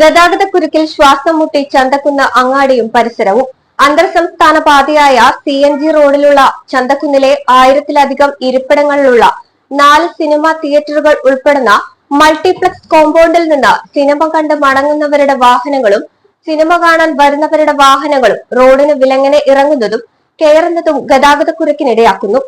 ഗതാഗതക്കുരുക്കിൽ ശ്വാസം മുട്ടി ചന്തക്കുന്ന് അങ്ങാടിയും പരിസരവും. അന്തർ സംസ്ഥാന പാതയായ സി എൻ ജി റോഡിലുള്ള ചന്തക്കുന്നിലെ ആയിരത്തിലധികം ഇരിപ്പിടങ്ങളിലുള്ള നാല് സിനിമാ തിയേറ്ററുകൾ ഉൾപ്പെടുന്ന മൾട്ടിപ്ലക്സ് കോമ്പൗണ്ടിൽ നിന്ന് സിനിമ കണ്ട് മടങ്ങുന്നവരുടെ വാഹനങ്ങളും സിനിമ കാണാൻ വരുന്നവരുടെ വാഹനങ്ങളും റോഡിന് വിലങ്ങനെ ഇറങ്ങുന്നതും കയറുന്നതും ഗതാഗതക്കുരുക്കിനിടയാക്കുന്നു.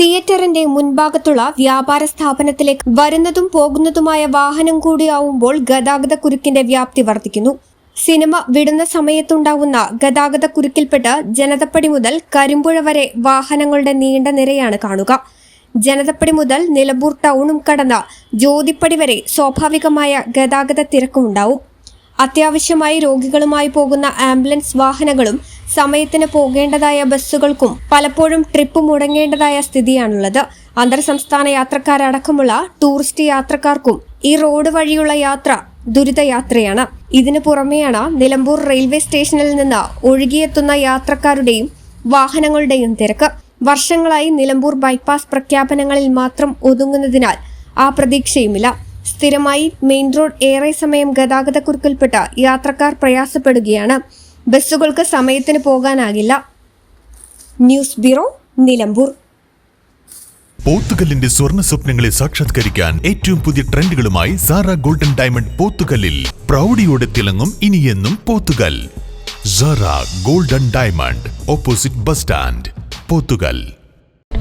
തിയേറ്ററിന്റെ മുൻഭാഗത്തുള്ള വ്യാപാര സ്ഥാപനത്തിലേക്ക് വരുന്നതും പോകുന്നതുമായ വാഹനം കൂടിയാവുമ്പോൾ ഗതാഗത കുരുക്കിന്റെ വ്യാപ്തി വർദ്ധിക്കുന്നു. സിനിമ വിടുന്ന സമയത്തുണ്ടാവുന്ന ഗതാഗത കുരുക്കിൽപ്പെട്ട് ജനതപ്പടി മുതൽ കരിമ്പുഴ വരെ വാഹനങ്ങളുടെ നീണ്ട നിരയാണ് കാണുക. ജനതപ്പടി മുതൽ നിലമ്പൂർ ടൗണും കടന്ന ജ്യോതിപ്പടി വരെ സ്വാഭാവികമായ ഗതാഗത തിരക്കുമുണ്ടാവും. അത്യാവശ്യമായി രോഗികളുമായി പോകുന്ന ആംബുലൻസ് വാഹനങ്ങളും സമയത്തിന് പോകേണ്ടതായ ബസ്സുകൾക്കും പലപ്പോഴും ട്രിപ്പ് മുടങ്ങേണ്ടതായ സ്ഥിതിയാണുള്ളത്. അന്തർ സംസ്ഥാന യാത്രക്കാരടക്കമുള്ള ടൂറിസ്റ്റ് യാത്രക്കാർക്കും ഈ റോഡ് വഴിയുള്ള യാത്ര ദുരിതയാത്രയാണ്. ഇതിനു പുറമെയാണ് നിലമ്പൂർ റെയിൽവേ സ്റ്റേഷനിൽ നിന്ന് ഒഴുകിയെത്തുന്ന യാത്രക്കാരുടെയും വാഹനങ്ങളുടെയും തിരക്ക്. വർഷങ്ങളായി നിലമ്പൂർ ബൈപ്പാസ് പ്രഖ്യാപനങ്ങളിൽ മാത്രം ഒതുങ്ങുന്നതിനാൽ ആ പ്രതീക്ഷയുമില്ല. സ്ഥിരമായി മെയിൻ റോഡ് ഏറെ സമയം ഗതാഗതക്കുരുക്കിൽപ്പെട്ട് യാത്രക്കാർ പ്രയാസപ്പെടുകയാണ്. ബസ്സുകൾക്ക് സമയത്തിന് പോകാനാകില്ല. News bureau Nilambur. പോത്തുകല്ലിന്റെ സ്വർണ സ്വപ്നങ്ങളെ സാക്ഷാത്കരിക്കാൻ ഏറ്റവും പുതിയ ട്രെൻഡുകളുമായി സാറ ഗോൾഡൻ ഡയമണ്ട് പോത്തുകല്ലിൽ. പ്രൗഢിയോടെ തിളങ്ങും ഇനിയെന്നും Pothukal. Sara golden diamond opposite bus stand Pothukal.